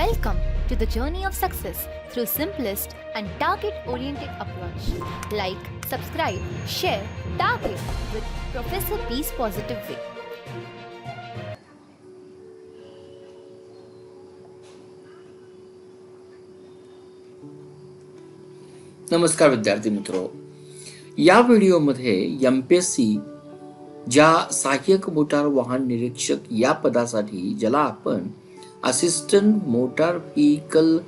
Welcome to the journey of success through simplest and target oriented approach. Like, subscribe, share, target with Professor B's Positive Way. नमस्कार विद्यार्थी मित्रो या व्हिडिओमध्ये M P S C ज्या सहाय्यक motor वाहन निरीक्षक या पदासाठी ज्याला आपण assistant motor vehicle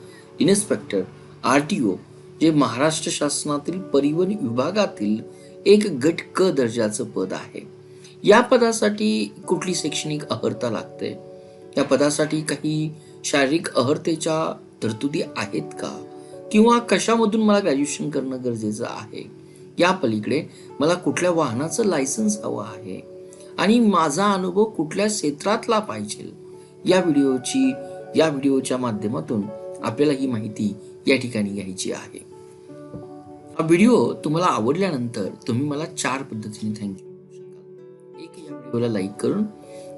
inspector R T O जे महाराष्ट्र शासनातील परिवहन विभागातील एक गट क दर्जाचं पद आहे. या पदासाठी कुठली शैक्षणिक अहर्ता लागते? या पदासाठी काही शारीरिक अहर्तेच्या तरतुदी आहेत का? किंवा कशामधून मला ग्रॅज्युएशन करणं गरजेचं आहे? या पलीकडे मला कुठल्या वाहनाचं लायसन्स हवं आहे? आणि माझा अनुभव कुठल्या क्षेत्रातला पाहिजे? या व्हिडिओची या व्हिडिओच्या माध्यमातून आपल्याला ही माहिती या ठिकाणी घ्यायची आहे. हा व्हिडिओ तुम्हाला आवडल्यानंतर तुम्ही मला चार पद्धतीने थँक्यू शकाल. एक या व्हिडिओला लाईक करून.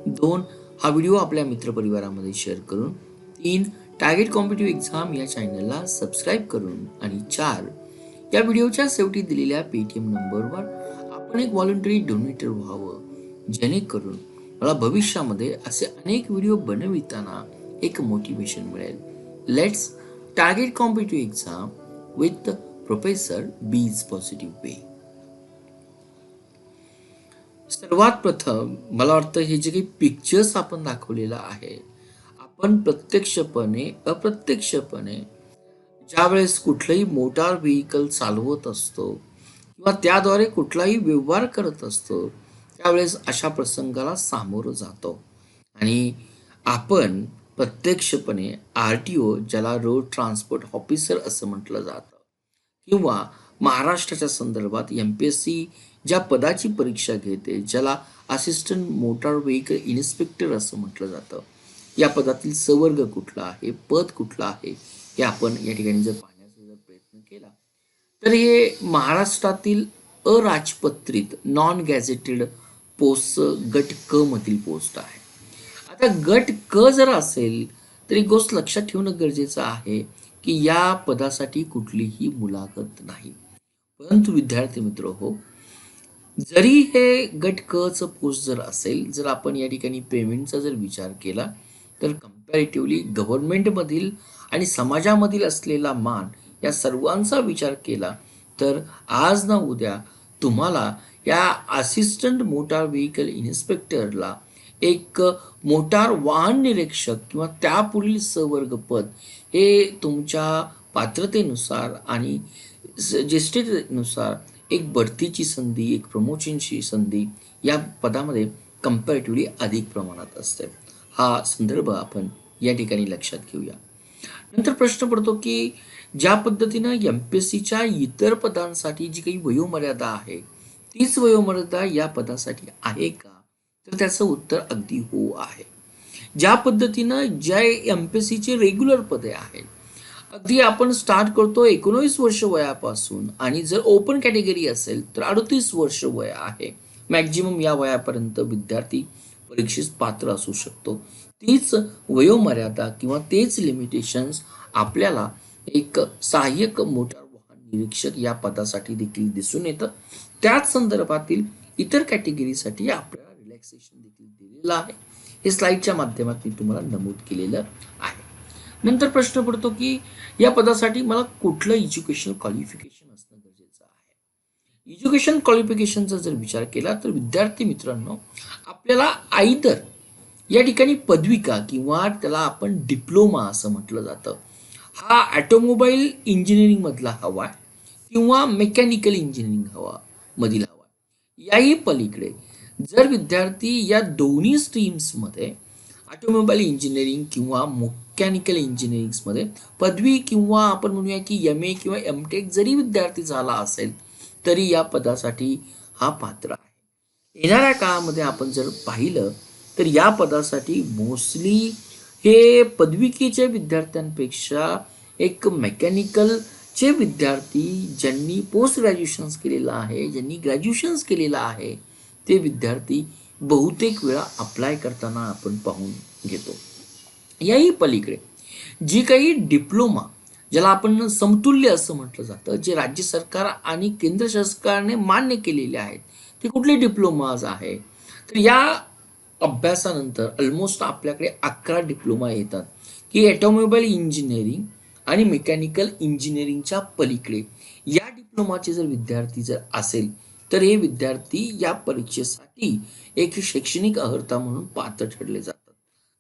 दोन हा व्हिडिओ आपल्या मित्रपरिवारामध्ये शेअर करून. तीन टार्गेट कॉम्पिटिव्ह एक्झाम या चॅनलला सबस्क्राईब करून. आणि चार या व्हिडिओच्या शेवटी दिलेल्या पेटीएम नंबरवर आपण एक व्हॉलंटरी डोनेटर व्हावं जेणेकरून मला भविष्यामध्ये असे अनेक व्हिडिओ बनविताना एक मोटिवेशन मिळेल. Let's target competitive exam with professor's positive way सर्वात प्रथम मला वाटतं हे जे काही पिक्चर्स आपण दाखवलेलं आहे आपण प्रत्यक्षपणे अप्रत्यक्षपणे ज्यावेळेस कुठलंही मोटार व्हेकल चालवत असतो किंवा त्याद्वारे कुठलाही व्यवहार करत असतो त्यावेळेस अशा प्रसंगाला सामोरं जातो. आणि आपण प्रत्यक्षपणे आर टी ओ ज्याला रोड ट्रान्सपोर्ट ऑफिसर असं म्हटलं जातं किंवा महाराष्ट्राच्या संदर्भात एम पी एस सी ज्या पदाची परीक्षा घेते ज्याला असिस्टंट मोटार व्हेकल इन्स्पेक्टर असं म्हटलं जातं या पदातील सवर्ग कुठला आहे पद कुठलं आहे हे आपण या ठिकाणी जर पाहण्याचा जर प्रयत्न केला तर हे महाराष्ट्रातील अराजपत्रित नॉन गॅझेटेड पोस्ट गट क मधील पोस्ट आहे. आता गट क जर असेल तर एक गोष्ट लक्षात ठेवणं गरजेचं आहे की या पदासाठी कुठलीही मुलाखत नाही. परंतु विद्यार्थी मित्र हो जरी हे गट कचं पोस्ट जर असेल जर आपण या ठिकाणी पेमेंटचा जर विचार केला तर कम्पॅरेटिव्हली गव्हर्नमेंटमधील आणि समाजामधील असलेला मान या सर्वांचा विचार केला तर आज ना उद्या तुम्हाला या असिस्टंट मोटार व्हेकल इन्स्पेक्टरला एक मोटार वाहन निरीक्षक किंवा त्यापुढील सवर्ग पद हे तुमच्या पात्रतेनुसार आणि स- ज्येष्ठतेनुसार एक बढतीची संधी एक प्रमोशनची संधी या पदामध्ये कम्पॅरेटिव्हली अधिक प्रमाणात असते. हा संदर्भ आपण या ठिकाणी लक्षात घेऊया. नंतर प्रश्न पडतो की ज्या पद्धतीनं एम पी एस सीच्या इतर पदांसाठी जी काही वयोमर्यादा आहे तीच वयोमर्यादा या पदासाठी आहे का? तर त्याचं उत्तर अगदी हो आहे. ज्या पद्धतीनं ज्या एम पी एस सीचे रेग्युलर पदे आहेत अगदी आपण स्टार्ट करतो एकोणवीस वर्ष वयापासून आणि जर ओपन कॅटेगरी असेल तर अडतीस वर्ष वय आहे. मॅक्झिमम या वयापर्यंत विद्यार्थी परीक्षेस पात्र असू शकतो. तीच वयोमर्यादा किंवा तेच लिमिटेशन्स आपल्याला एक सहाय्यक मोटार वाहन निरीक्षक या पदासाठी देखील दिसून येतं. त्याच संदर्भातील इतर कॅटेगरीसाठी आपल्याला रिलॅक्सेशन देखील दिलेलं आहे. हे स्लाइडच्या माध्यमातून तुम्हाला नमूद केलेलं आहे. नंतर प्रश्न पडतो की या पदासाठी मला कुठलं एज्युकेशन क्वालिफिकेशन असणं गरजेचं आहे? एज्युकेशन क्वालिफिकेशनचा जर विचार केला तर विद्यार्थी मित्रांनो आपल्याला आईदर या ठिकाणी पदविका किंवा त्याला आपण डिप्लोमा असं म्हटलं जातं. हा ॲटोमोबाईल इंजिनिअरिंगमधला हवा किंवा मेकॅनिकल इंजिनिअरिंग हवा. मधील हवा याही पलीकडे जर विद्यार्थी या दोन्ही स्ट्रीम्समध्ये ऑटोमोबाईल इंजिनिअरिंग किंवा मेकॅनिकल इंजिनिअरिंगमध्ये पदवी किंवा आपण म्हणूया की एम ए किंवा एम टेक जरी विद्यार्थी झाला असेल तरी या पदासाठी हा पात्र आहे. येणाऱ्या काळामध्ये आपण जर पाहिलं तर या पदासाठी मोस्टली हे पदविकेच्या विद्यार्थ्यांपेक्षा एक मेकॅनिकल जे विद्यार्थी ज्यांनी पोस्ट ग्रॅज्युएशन्स केलेलं आहे ज्यांनी ग्रॅज्युएशन्स केलेलं आहे ते विद्यार्थी बहुतेक वेळा अप्लाय करताना आपण पाहून घेतो. याही पलीकडे जी काही डिप्लोमा ज्याला आपण समतुल्य असं म्हटलं जातं जे राज्य सरकार आणि केंद्र सरकारने मान्य केलेले आहेत ते कुठले डिप्लोमाज आहे तर या अभ्यासानंतर ऑलमोस्ट आपल्याकडे अकरा डिप्लोमा येतात. की ॲटोमोबाईल इंजिनिअरिंग आणि मेकॅनिकल इंजिनिअरिंगच्या पलीकडे. या डिप्लोमाचे जर विद्यार्थी जर असेल तर हे विद्यार्थी या परीक्षेसाठी एक शैक्षणिक अर्हता म्हणून पात्र ठरले जातात.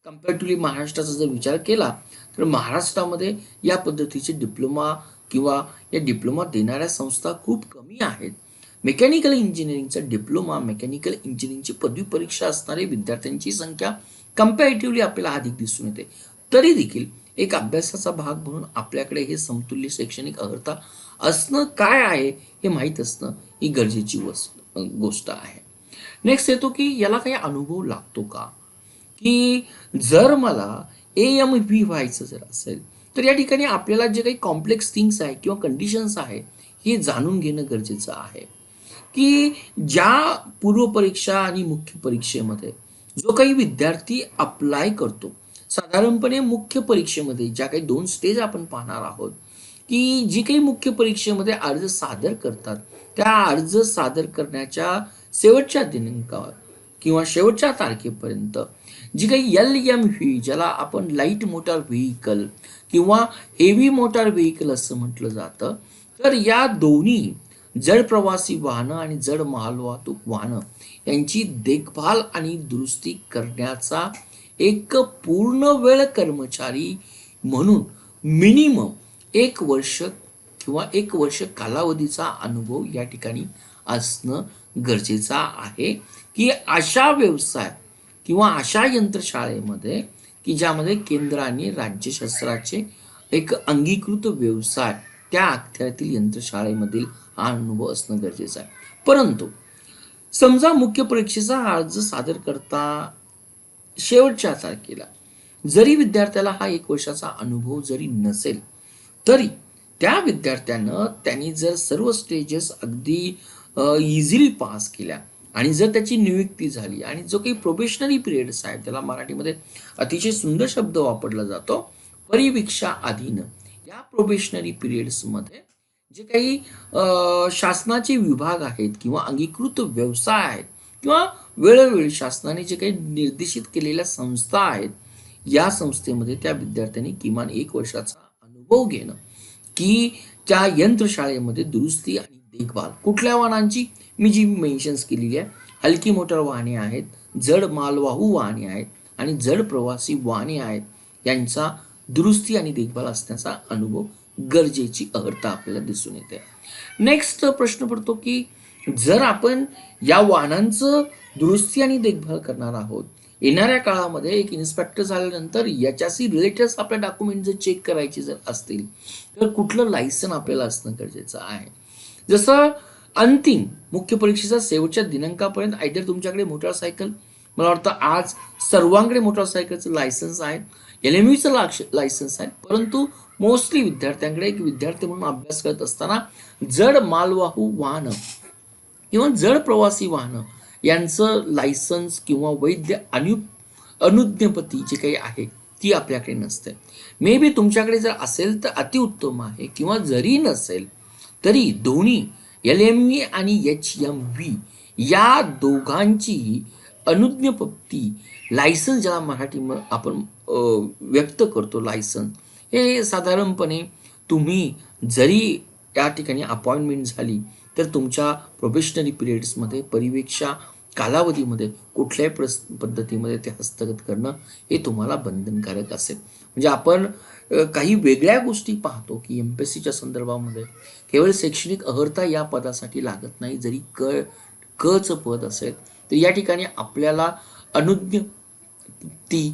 कम्पॅरेटिव्हली महाराष्ट्राचा जर विचार केला तर महाराष्ट्रामध्ये या पद्धतीचे डिप्लोमा किंवा या डिप्लोमा देणाऱ्या संस्था खूप कमी आहेत. मेकॅनिकल इंजिनिअरिंगचा डिप्लोमा मेकॅनिकल इंजिनिअरिंगची पदवी परीक्षा असणारे विद्यार्थ्यांची संख्या कम्पॅरेटिव्हली आपल्याला अधिक दिसून येते. तरी देखील एक अभ्यासाचा भाग म्हणून आपल्याकडे हे समतुल्य शैक्षणिक अर्हता असणं काय आहे हे माहीत असणं ही गरजेची वस्त गोष्ट आहे. नेक्स्ट येतो की याला काही अनुभव लागतो का? की जर मला ए एम व्ही व्हायचं जर असेल तर या ठिकाणी आपल्याला जे काही कॉम्प्लेक्स थिंग्स आहे किंवा कंडिशन्स आहे हे जाणून घेणं गरजेचं आहे. की ज्या पूर्वपरीक्षा आणि मुख्य परीक्षेमध्ये जो काही विद्यार्थी अप्लाय करतो साधारणपणे मुख्य परीक्षेमध्ये ज्या काही दोन स्टेज आपण पाहणार आहोत की जी काही मुख्य परीक्षेमध्ये अर्ज सादर करतात त्या अर्ज सादर करण्याच्या शेवटच्या दिनांकावर किंवा शेवटच्या तारखेपर्यंत जी काही एल एम व्ही ज्याला आपण लाइट मोटार व्हेकल किंवा हेवी मोटार व्हेकल असं म्हटलं जातं तर या दोन्ही जड प्रवासी वाहनं आणि जड मालवाहतूक वाहनं यांची देखभाल आणि दुरुस्ती करण्याचा एक पूर्ण वेळ कर्मचारी म्हणून मिनिमम एक वर्ष किंवा एक वर्ष कालावधीचा अनुभव या ठिकाणी असणं गरजेचं आहे. की अशा व्यवसाय किंवा अशा यंत्रशाळेमध्ये की ज्यामध्ये केंद्र आणि राज्यशास्त्राचे एक अंगीकृत व्यवसाय त्या अखत्यातील यंत्रशाळेमधील हा अनुभव असणं गरजेचं आहे. परंतु समजा मुख्य परीक्षेचा अर्ज सादर करता शेवटच्या तारखेला. जरी विद्यार्थ्याला हा एक वर्षाचा अनुभव जरी नसेल तरी त्या विद्यार्थ्यानं त्यांनी जर सर्व स्टेजेस अगदी इझिली पास केल्या आणि जर त्याची नियुक्ती झाली आणि जो काही प्रोबेशनरी पिरियड्स आहे त्याला मराठीमध्ये अतिशय सुंदर शब्द वापरला जातो परिवीक्षा अधीन या प्रोबेशनरी पिरियड्समध्ये जे काही शासनाचे विभाग आहेत किंवा अंगीकृत व्यवसाय आहेत किंवा वेळोवेळी शासनाने जे काही निर्देशित केलेल्या संस्था आहेत या संस्थेमध्ये त्या विद्यार्थ्यांनी किमान एक वर्षाचा अनुभव घेणं की त्या यंत्रशाळेमध्ये दुरुस्ती आणि देखभाल कुठल्या वाहनांची? मी जी मेन्शन्स केलेली आहे हलकी मोटर वाहने आहेत जड मालवाहू वाहने आहेत आणि जड प्रवासी वाहने आहेत यांचा दुरुस्ती आणि देखभाल असण्याचा अनुभव गरजेची अर्हता आपल्याला दिसून येते. नेक्स्ट प्रश्न पडतो की जर आपण या वाहनांचं दुरुस्ती आणि देखभाल करणार आहोत येणाऱ्या काळामध्ये एक इन्स्पेक्टर झाल्यानंतर याच्याशी रिलेटेड आपल्या डॉक्युमेंट जर चेक करायचे जर असतील तर कुठलं लायसन आपल्याला असणं गरजेचं आहे. जसं अंतिम मुख्य परीक्षेच्या शेवटच्या दिनांकापर्यंत आयदर तुमच्याकडे मोटरसायकल मला वाटतं आज सर्वांकडे मोटरसायकलचं लायसन्स आहे एल एम यूचं लायसन्स आहे परंतु मोस्टली विद्यार्थ्यांकडे एक विद्यार्थी म्हणून अभ्यास करत असताना जड मालवाहू वाहनं किंवा जड प्रवासी वाहनं यांचं लायसन्स किंवा वैद्य अनु अनुज्ञपती जी काही आहे ती आपल्याकडे नसते. मे बी तुमच्याकडे जर असेल तर अतिउत्तम आहे किंवा जरी नसेल तरी दोन्ही एल एम व्ही आणि एच एम व्ही या दोघांची अनुज्ञपत्ती लायसन्स ज्याला मराठी आपण व्यक्त करतो लायसन्स हे साधारणपणे तुम्ही जरी या ठिकाणी अपॉइंटमेंट झाली तर तुमच्या प्रोबेशनरी पिरियड्समध्ये परिवेक्षा कालावधीमध्ये कुठल्याही प्रस पद्धतीमध्ये ते हस्तगत करणं हे तुम्हाला बंधनकारक असेल. म्हणजे आपण काही वेगळ्या गोष्टी पाहतो की एम पी एस सीच्या संदर्भामध्ये केवळ शैक्षणिक अर्हता या पदासाठी लागत नाही. जरी क कचं पद असेल तर या ठिकाणी आपल्याला अनुज्ञ ती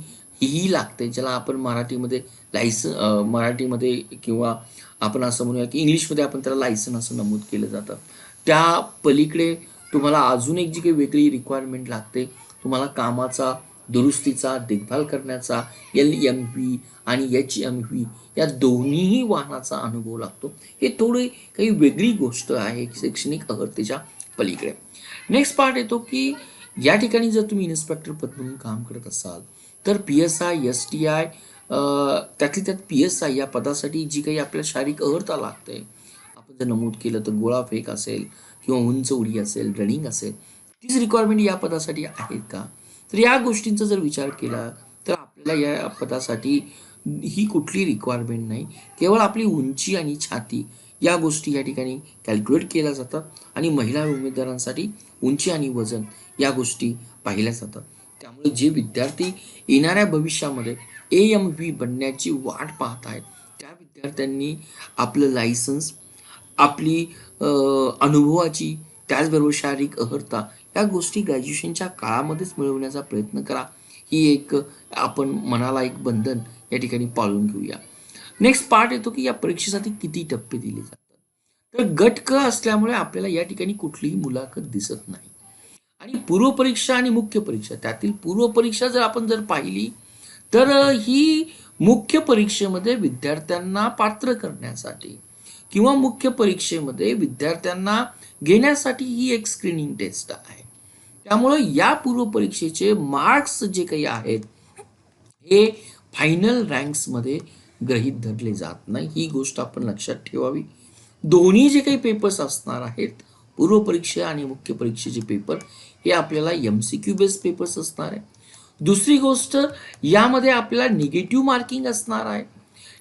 ही लागते ज्याला आपण मराठीमध्ये लायसन मराठीमध्ये किंवा आपण असं म्हणूया की इंग्लिशमध्ये आपण त्याला लायसन असं नमूद केलं जातं. त्या पलीकडे तुम्हाला अजून एक जी काही वेगळी रिक्वायरमेंट लागते तुम्हाला कामाचा दुरुस्तीचा देखभाल करण्याचा एल एम व्ही आणि एच एम व्ही या दोन्हीही वाहनाचा अनुभव लागतो. हे थोडी काही वेगळी गोष्ट आहे शैक्षणिक अहर्तेच्या पलीकडे. नेक्स्ट पार्ट येतो की या ठिकाणी जर तुम्ही इन्स्पेक्टर पद म्हणून काम करत असाल तर P S I S T I त्यातली त्यात पी एस आय या पदासाठी जी काही आपल्याला शारीरिक अहर्ता लागते आपण जर नमूद केलं तर गोळाफेक असेल किंवा उंच उडी असेल रनिंग असेल तीच रिक्वायरमेंट या पदासाठी आहेत का? तर या गोष्टींचा जर विचार केला तर आपल्याला या पदासाठी ही कुठली रिक्वायरमेंट नाही. केवळ आपली उंची आणि छाती या गोष्टी या ठिकाणी कॅल्क्युलेट केल्या जातात आणि महिला उमेदवारांसाठी उंची आणि वजन या गोष्टी पाहिल्या जातात. त्यामुळे जे विद्यार्थी येणाऱ्या भविष्यामध्ये ए एम व्ही बनण्याची वाट पाहत आहेत त्या विद्यार्थ्यांनी आपलं लायसन्स आपली अनुभवाची त्याचबरोबर शारीरिक अहर्ता या गोष्टी ग्रॅज्युएशनच्या काळामध्येच मिळवण्याचा प्रयत्न करा. ही एक आपण मनाला एक बंधन या ठिकाणी पाळून घेऊया. नेक्स्ट पार्ट येतो की या परीक्षेसाठी किती टप्पे दिले जातात. तर गट क असल्यामुळे आपल्याला या ठिकाणी कुठलीही मुलाखत दिसत नाही. आणि पूर्व परीक्षा आणि मुख्य परीक्षा त्यातील पूर्व परीक्षा जर आपण जर पाहिली तर ही मुख्य परीक्षेमध्ये विद्यार्थ्यांना पात्र करण्यासाठी किंवा मुख्य परीक्षेमध्ये विद्यार्थ्यांना घेण्यासाठी ही एक स्क्रीनिंग टेस्ट आहे. त्यामुळं या पूर्व परीक्षेचे मार्क्स जे काही आहेत हे फायनल रँक्समध्ये ग्रहित धरले जात नाही. ही गोष्ट आपण लक्षात ठेवावी. दोन्ही जे काही पेपर्स असणार आहेत पूर्व परीक्षा आणि मुख्य परीक्षेचे पेपर हे आपल्याला M C Q base papers असणार आहे. दुसरी गोष्ट यामध्ये आपल्याला निगेटिव्ह मार्किंग असणार आहे.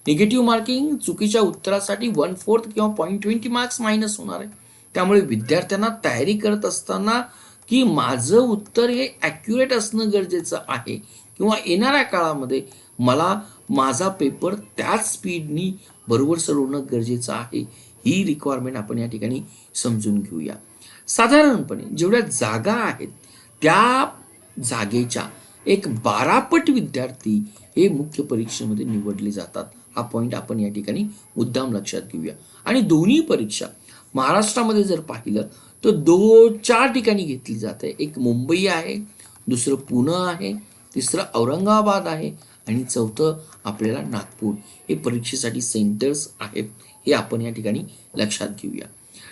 निगेटिव्ह मार्किंग चुकीच्या उत्तरासाठी वन फोर्थ किंवा पॉईंट ट्वेंटी मार्क्स मायनस होणार आहे. त्यामुळे विद्यार्थ्यांना तयारी करत असताना की माझं उत्तर हे ॲक्युरेट असणं गरजेचं आहे किंवा येणाऱ्या काळामध्ये मला माझा पेपर त्याच स्पीडनी बरोबर सोडवणं गरजेचं आहे. ही रिक्वायरमेंट आपण या ठिकाणी समजून घेऊया. साधारणपणे जेवढ्या जागा आहेत त्या जागेच्या एक बारापट विद्यार्थी हे मुख्य परीक्षेमध्ये निवडले जातात. हा पॉईंट आपण या ठिकाणी मुद्दाम लक्षात घेऊया. आणि दोन्ही परीक्षा महाराष्ट्रामध्ये जर पाहिलं तर दो चार ठिकाणी घेतली जाते. एक मुंबई आहे दुसरं पुणे आहे तिसरं औरंगाबाद आहे आणि चौथं आपल्याला नागपूर. हे परीक्षेसाठी सेंटर्स आहेत. हे आपण या ठिकाणी लक्षात घेऊया.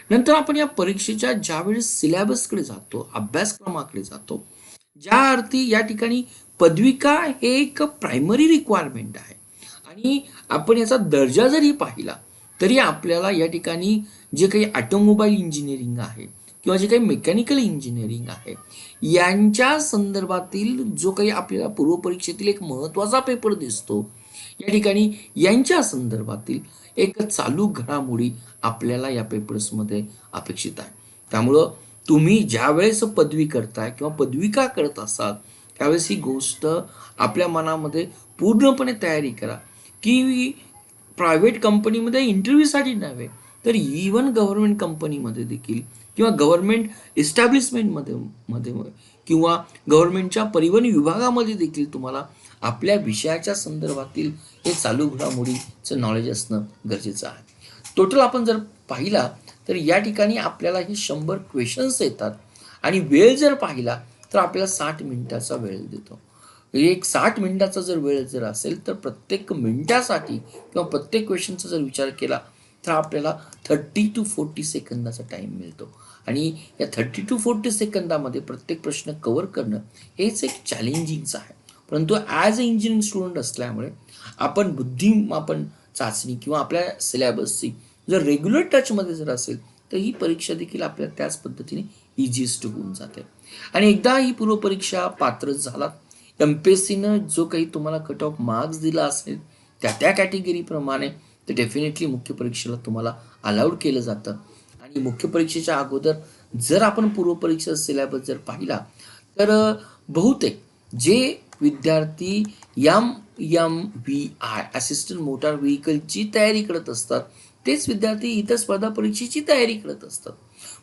नंतर आपण या परीक्षेच्या ज्यावेळेस सिलेबसकडे जातो अभ्यासक्रमाकडे जातो ज्या अर्थी या ठिकाणी पदविका हे एक प्रायमरी रिक्वायरमेंट आहे. आणि आपण याचा दर्जा जरी पाहिला तरी आपल्याला या ठिकाणी जे काही ऑटोमोबाईल इंजिनिअरिंग आहे किंवा जे काही मेकॅनिकल इंजिनिअरिंग आहे यांच्या संदर्भातील जो काही आपल्याला पूर्वपरीक्षेतील एक महत्त्वाचा पेपर दिसतो या ठिकाणी यांच्या संदर्भातील एक चालू घडामोडी आपल्याला या पेपर्समध्ये अपेक्षित आहे. त्यामुळं तुम्ही ज्या वेळेस पदवी करताय किंवा पदविका करत असाल त्यावेळेस ही गोष्ट आपल्या मनामध्ये पूर्णपणे तयारी करा. की प्रायव्हेट कंपनीमध्ये इंटरव्ह्यूसाठी नव्हे तर इवन गव्हर्नमेंट कंपनीमध्ये देखील किंवा गव्हर्नमेंट इस्टॅब्लिशमेंटमध्ये मध्ये किंवा गव्हर्नमेंटच्या परिवहन विभागामध्ये देखील तुम्हाला आपल्या विषयाच्या संदर्भातील हे चालू घडामोडीचं नॉलेज असणं गरजेचं आहे. टोटल आपण जर पाहिला तर या ठिकाणी आपल्याला हे शंभर क्वेश्चन्स येतात. आणि वेळ जर पाहिला तर आपल्याला साठ मिनिटाचा वेळ देतो. एक साठ मिनिटाचा जर वेळ जर असेल तर प्रत्येक मिनिटासाठी किंवा प्रत्येक क्वेश्चनचा जर विचार केला तर आपल्याला थर्टी टू फोर्टी सेकंदाचा टाईम मिळतो. आणि या थर्टी टू फोर्टी सेकंदामध्ये प्रत्येक प्रश्न कवर करणं हेच एक चॅलेंजिंगचं आहे. परंतु ॲज अ इंजिनिअरिंग स्टुडंट असल्यामुळे आपण बुद्धिमापन चाचणी किंवा आपल्या सिलेबसची जर रेग्युलर टचमध्ये जर असेल तर ही परीक्षा देखील आपल्या त्याच पद्धतीने इझिएस्ट होऊन जाते. आणि एकदा ही पूर्वपरीक्षा पात्र झाला एम पी एस सीनं जो काही तुम्हाला कट ऑफ मार्क्स दिला असेल त्या त्या कॅटेगरीप्रमाणे तर डेफिनेटली मुख्य परीक्षेला तुम्हाला अलाउड केलं जातं. आणि मुख्य परीक्षेच्या अगोदर जर आपण पूर्वपरीक्षा सिलेबस जर पाहिला तर बहुतेक जे विद्यार्थी M M V I assistant motor व्हेकलची तयारी करत असतात तेच विद्यार्थी इतर स्पर्धा परीक्षेची तयारी करत असतात.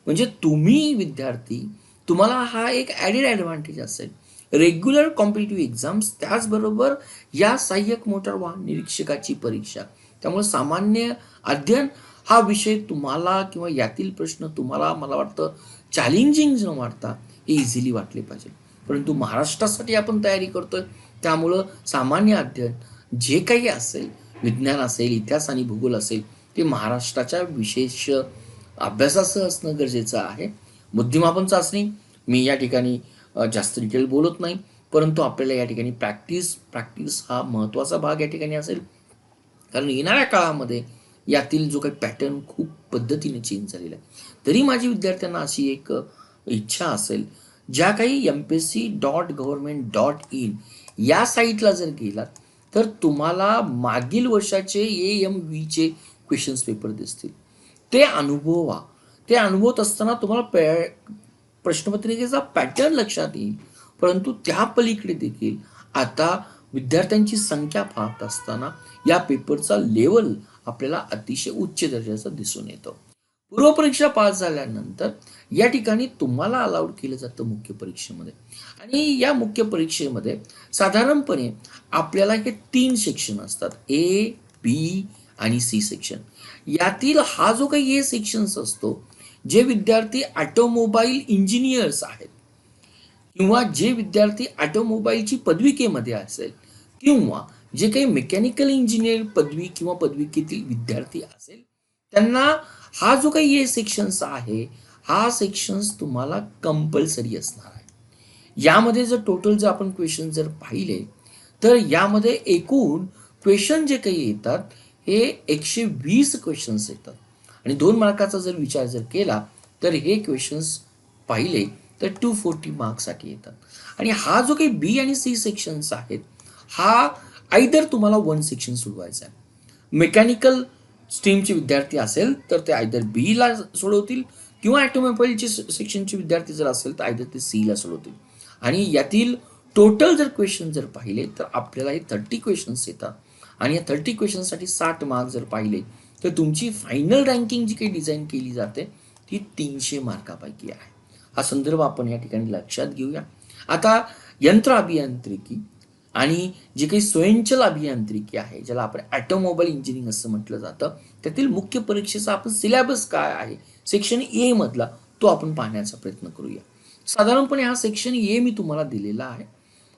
म्हणजे तुम्ही विद्यार्थी तुम्हाला हा एक ॲडेड ॲडव्हान्टेज असेल. रेग्युलर कॉम्पिटेटिव्ह एक्झाम्स त्याचबरोबर या सहाय्यक मोटार वाहन निरीक्षकाची परीक्षा. त्यामुळे सामान्य अध्ययन हा विषय तुम्हाला किंवा यातील प्रश्न तुम्हाला मला वाटतं चॅलेंजिंग न वाटता हे इझिली वाटले पाहिजे. परंतु महाराष्ट्रासाठी आपण तयारी करतोय. त्यामुळं सामान्य अध्ययन जे काही असेल विज्ञान असेल इतिहास आणि भूगोल असेल ते महाराष्ट्राच्या विशेष अभ्यासासह असणं गरजेचं आहे. बुद्धिमापन चाचणी मी या ठिकाणी जास्त डिटेल बोलत नाही. परंतु आपल्याला या ठिकाणी प्रॅक्टिस प्रॅक्टिस हा महत्त्वाचा भाग या ठिकाणी असेल. कारण येणाऱ्या काळामध्ये यातील जो काही पॅटर्न खूप पद्धतीने चेंज झालेला आहे. तरी माझी विद्यार्थ्यांना अशी एक इच्छा असेल. ज्या काही M P S C dot government dot in या साईटला जर गेलात तर तुम्हाला मागील वर्षाचे ए एम व्हीचे क्वेश्चन्स पेपर दिसतील. ते अनुभवा. ते अनुभवत असताना तुम्हाला पॅ प्रश्नपत्रिकेचा पॅटर्न लक्षात येईल. परंतु त्या पलीकडे देखील आता विद्यार्थ्यांची संख्या पाहत असताना या पेपरचा लेवल आपल्याला अतिशय उच्च दर्जाचा दिसून येतो. पूर्वपरीक्षा पास झाल्यानंतर या ठिकाणी तुम्हाला अलाउड केलं जातं मुख्य परीक्षेमध्ये. आणि या मुख्य परीक्षेमध्ये साधारणपणे आपल्याला हे तीन सेक्शन असतात. ए बी आणि सी सेक्शन यातील हा जो काही ए सेक्शन्स असतो जे विद्यार्थी ऑटोमोबाईल इंजिनियर्स आहेत किंवा जे विद्यार्थी ऑटोमोबाईलची पदविकेमध्ये असेल किंवा जे काही मेकॅनिकल इंजिनियर पदवी किंवा पदविकेतील विद्यार्थी असेल त्यांना हा जो काही ए सेक्शन्स आहे हा सेक्शन्स तुम्हाला कंपल्सरी असणार आहे. यामध्ये जर टोटल जर आपण क्वेश्चन जर पाहिले तर यामध्ये एकूण क्वेश्चन जे काही येतात हे एकशे वीस क्वेश्चन्स येतात. आणि दोन मार्काचा जर विचार जर केला तर हे क्वेश्चन्स पाहिले तर टू फोर्टी मार्क्ससाठी येतात. आणि हा जो काही बी आणि सी सेक्शन्स आहेत हा आयदर तुम्हाला वन सेक्शन सोडवायचा आहे. मेकॅनिकल स्ट्रीमचे विद्यार्थी असेल तर ते आयदर बीला सोडवतील किंवा ॲटोमोबाईलचे सेक्शनचे विद्यार्थी जर असेल तर आयदर ते सीला सोडवतील. आणि यातील टोटल जर क्वेश्चन जर पाहिले तर आपल्याला हे थर्टी क्वेश्चन्स येतात. आणि या थर्टी क्वेश्चनसाठी साठ मार्क जर पाहिले तर तुमची फायनल रँकिंग जी काही डिझाईन केली जाते ती तीनशे मार्कापैकी आहे. हा संदर्भ आपण या ठिकाणी लक्षात घेऊया. आता यंत्र अभियांत्रिकी आणि जे काही स्वयंचल अभियांत्रिकी आहे ज्याला आपण ॲटोमोबाईल इंजिनिअरिंग असं म्हटलं जातं त्यातील मुख्य परीक्षेचा आपण सिलेबस काय आहे सेक्शन ए मधला तो आपण पाहण्याचा प्रयत्न करूया. साधारणपणे हा सेक्शन ए मी तुम्हाला दिलेला आहे.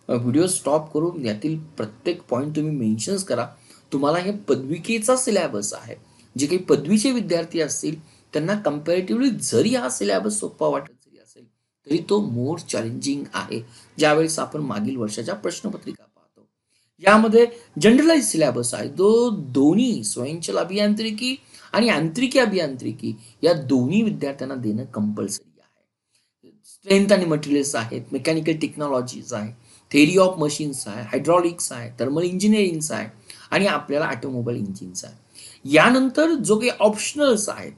व्हिडिओ स्टॉप करून यातील प्रत्येक पॉईंट तुम्ही मेन्शन्स करा. तुम्हाला हे पदविकेचा सिलॅबस आहे. जे काही पदवीचे विद्यार्थी असतील त्यांना कम्पॅरेटिव्हली जरी हा सिलॅबस सोपा वाटत जरी असेल तरी तो मोर चॅलेंजिंग आहे. ज्यावेळेस आपण मागील वर्षाच्या प्रश्नपत्रिका पाहतो. यामध्ये जनरलाइज सिलॅबस आहे. जो दोन्ही स्वयंचल अभियांत्रिकी आणि यांत्रिकी अभियांत्रिकी या दोन्ही विद्यार्थ्यांना देणं कंपल्सरी आहे. स्ट्रेंथ आणि मटेरियल्स आहेत. मेकॅनिकल टेक्नॉलॉजीज आहे. थेरी ऑफ मशीन्स आहे हायड्रॉलिक्स आहे थर्मल इंजिनिअरिंगचं आहे आणि आपल्याला ऑटोमोबाईल इंजिनच आहे. यानंतर जो काही ऑप्शनल्स आहेत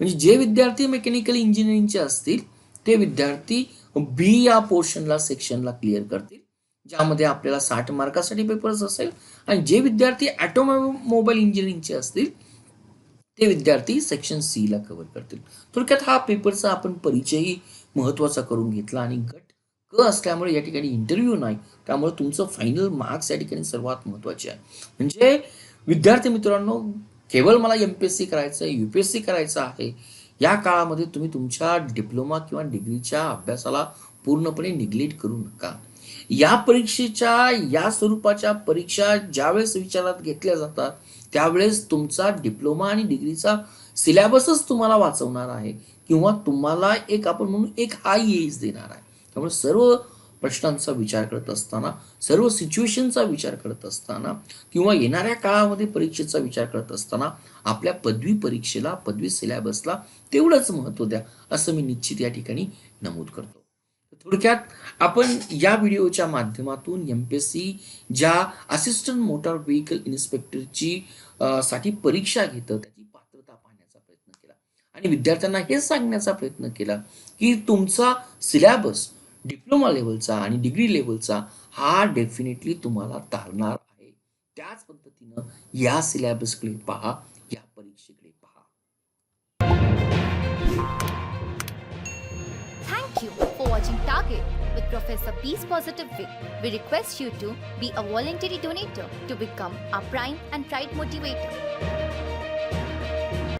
म्हणजे जे विद्यार्थी मेकॅनिकल इंजिनिअरिंगचे असतील ते विद्यार्थी बी या पोर्शनला सेक्शनला क्लिअर करतील ज्यामध्ये आपल्याला साठ मार्कासाठी पेपर्स असेल आणि जे विद्यार्थी ऑटोमोबाईल इंजिनिअरिंगचे असतील ते विद्यार्थी सेक्शन सी ला कव्हर करतील. थोडक्यात हा पेपरचा आपण परिचयही महत्त्वाचा करून घेतला आणि गट क असल्यामुळे या ठिकाणी इंटरव्ह्यू नाही. त्यामुळे तुमचं फायनल मार्क्स या ठिकाणी सर्वात महत्त्वाचे आहे. म्हणजे विद्यार्थी मित्रांनो केवळ मला एम पी एस सी करायचं आहे यू पी एस सी करायचं आहे या काळामध्ये तुम्ही तुमच्या डिप्लोमा किंवा डिग्रीच्या अभ्यासाला पूर्णपणे निग्लेक्ट करू नका. या परीक्षेच्या या स्वरूपाच्या परीक्षा ज्यावेळेस विचारात घेतल्या जातात त्यावेळेस तुमचा डिप्लोमा आणि डिग्रीचा सिलॅबसच तुम्हाला वाचवणार आहे किंवा तुम्हाला एक आपण म्हणून एक हाय एज देणार आहे. त्यामुळे सर्व प्रश्नांचा विचार करत असताना सर्व सिच्युएशनचा विचार करत असताना किंवा येणाऱ्या काळामध्ये परीक्षेचा विचार करत असताना आपल्या पदवी परीक्षेला पदवी सिलेबसला तेवढंच महत्त्व द्या असं मी निश्चित या ठिकाणी नमूद करतो. थोडक्यात आपण या व्हिडिओच्या माध्यमातून एम पी एस सी ज्या असिस्टंट मोटार व्हेकल इन्स्पेक्टरची साठी परीक्षा घेतं त्याची पात्रता पाहण्याचा प्रयत्न केला. आणि विद्यार्थ्यांना हे सांगण्याचा प्रयत्न केला की तुमचा सिलॅबस डिप्लोमा लेवलचा आणि डिग्री लेवलचा हा डेफिनेटली तुम्हाला तारणार आहे. त्याच पद्धतीनं या सिलेबसकडे पहा या परीक्षेकडे पहा. Thank you for watching target with professor's positive way we request you to be a voluntary donator to become a prime and trite motivator